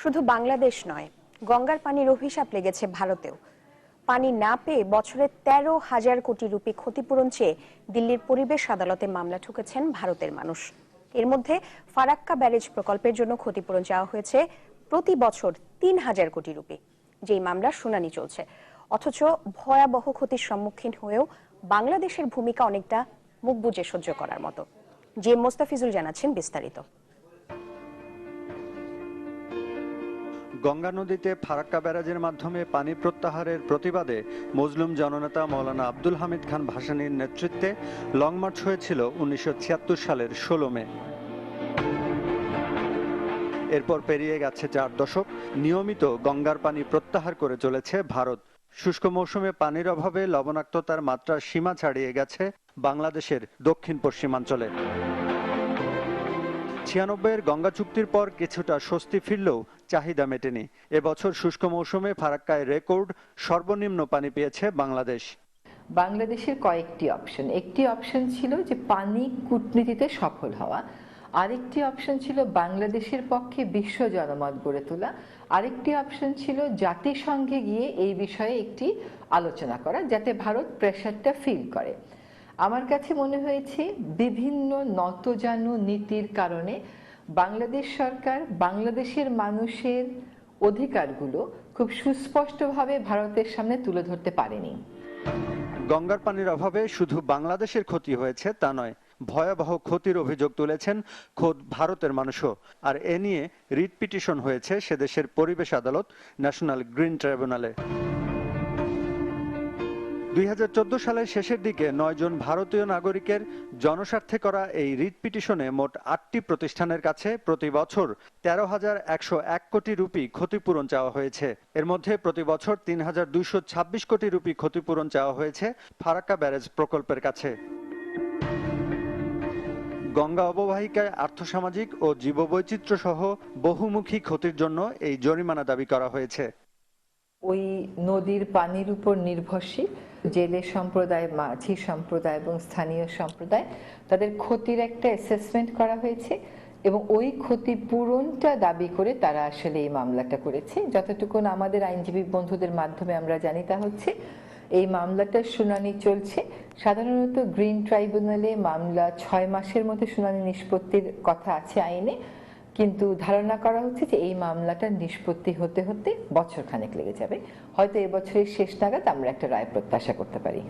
শুধু বাংলাদেশ নয়, গঙ্গার পানির অভিশাপ লেগেছে ভারতেও। পানি না পেয়ে বছরে তেরো হাজার কোটি রুপি ক্ষতিপূরণ চেয়ে দিল্লির পরিবেশ আদালতে মামলা ঠুকেছেন ভারতের মানুষ। এর মধ্যে ফারাক্কা ব্যারেজ প্রকল্পের জন্য ক্ষতিপূরণ চাওয়া হয়েছে প্রতি বছর তিন হাজার কোটি রুপি, যেই মামলার শুনানি চলছে। অথচ ভয়াবহ ক্ষতির সম্মুখীন হয়েও বাংলাদেশের ভূমিকা অনেকটা মুখ বুজে সহ্য করার মতো। জে মোস্তাফিজুল জানাচ্ছেন বিস্তারিত। গঙ্গা নদীতে ফারাক্কা ব্যারাজের মাধ্যমে পানি প্রত্যাহারের প্রতিবাদে মজলুম জননেতা মৌলানা আব্দুল হামিদ খান ভাসানীর নেতৃত্বে লং মার্চ হয়েছিল উনিশশো ছিয়াত্তর সালের ষোলো মে। এরপর পেরিয়ে গেছে চার দশক। নিয়মিত গঙ্গার পানি প্রত্যাহার করে চলেছে ভারত। শুষ্ক মৌসুমে পানির অভাবে লবণাক্ততার মাত্রা সীমা ছাড়িয়ে গেছে বাংলাদেশের দক্ষিণ পশ্চিমাঞ্চলে। ছিয়ানব্বইয়ের গঙ্গা চুক্তির পর কিছুটা স্বস্তি ফিরলেও চাহিদা মেটেনি। এবছর শুষ্ক মৌসুমে ফারাক্কায় রেকর্ড সর্বনিম্ন পানি পেয়েছে বাংলাদেশ। বাংলাদেশের কয়েকটি অপশন। একটি অপশন ছিল যে পানি কূটনীতিতে সফল হওয়া। আরেকটি অপশন ছিল বাংলাদেশের পক্ষে বিশ্ব জনমত গড়ে তোলা। আরেকটি অপশন ছিল জাতিসংঘে গিয়ে এই বিষয়ে একটি আলোচনা করা, যাতে ভারত প্রেশারটা ফিল করে। আমার কাছে মনে হয়েছে বিভিন্ন নতজানু নীতির কারণে বাংলাদেশ সরকার বাংলাদেশের মানুষের অধিকারগুলো খুব সুস্পষ্টভাবে ভারতের সামনে তুলে ধরতে পারেনি। গঙ্গার পানির অভাবে শুধু বাংলাদেশের ক্ষতি হয়েছে তা নয়, ভয়াবহ ক্ষতির অভিযোগ তুলেছেন খোদ ভারতের মানুষও। আর এ নিয়ে রিট পিটিশন হয়েছে সেদেশের পরিবেশ আদালত, ন্যাশনাল গ্রিন ট্রাইব্যুনালে। দুই হাজার চোদ্দ সালের শেষের দিকে নয়জন ভারতীয় নাগরিকের জনস্বার্থে করা এই রিট পিটিশনে মোট আটটি প্রতিষ্ঠানের কাছে প্রতি বছর তেরো হাজার একশো এক কোটি রুপি ক্ষতিপূরণ চাওয়া হয়েছে। এর মধ্যে প্রতি বছর তিন হাজার দুইশো ছাব্বিশ কোটি রুপি ক্ষতিপূরণ চাওয়া হয়েছে ফারাক্কা ব্যারেজ প্রকল্পের কাছে। গঙ্গা অববাহিকায় আর্থসামাজিক ও জীববৈচিত্র্য সহ বহুমুখী ক্ষতির জন্য এই জরিমানা দাবি করা হয়েছে। ওই নদীর পানির উপর নির্ভরশীল, জেলে সম্প্রদায়, মাঝি সম্প্রদায় এবং স্থানীয় সম্প্রদায়, তাদের ক্ষতির একটা অ্যাসেসমেন্ট করা হয়েছে এবং ওই ক্ষতিপূরণটা দাবি করে তারা আসলে এই মামলাটা করেছে। যতটুকুন আমাদের আইনজীবী বন্ধুদের মাধ্যমে আমরা জানি তা হচ্ছে, এই মামলাটার শুনানি চলছে। সাধারণত গ্রিন ট্রাইব্যুনালে মামলা ছয় মাসের মধ্যে শুনানি নিষ্পত্তির কথা আছে আইনে। কিন্তু ধারণা করা হচ্ছে যে এই মামলাটা নিষ্পত্তি হতে হতে বছর খানেক লেগে যাবে। হয়তো এবছরের শেষ নাগাদ আমরা একটা রায় প্রত্যাশা করতে পারি।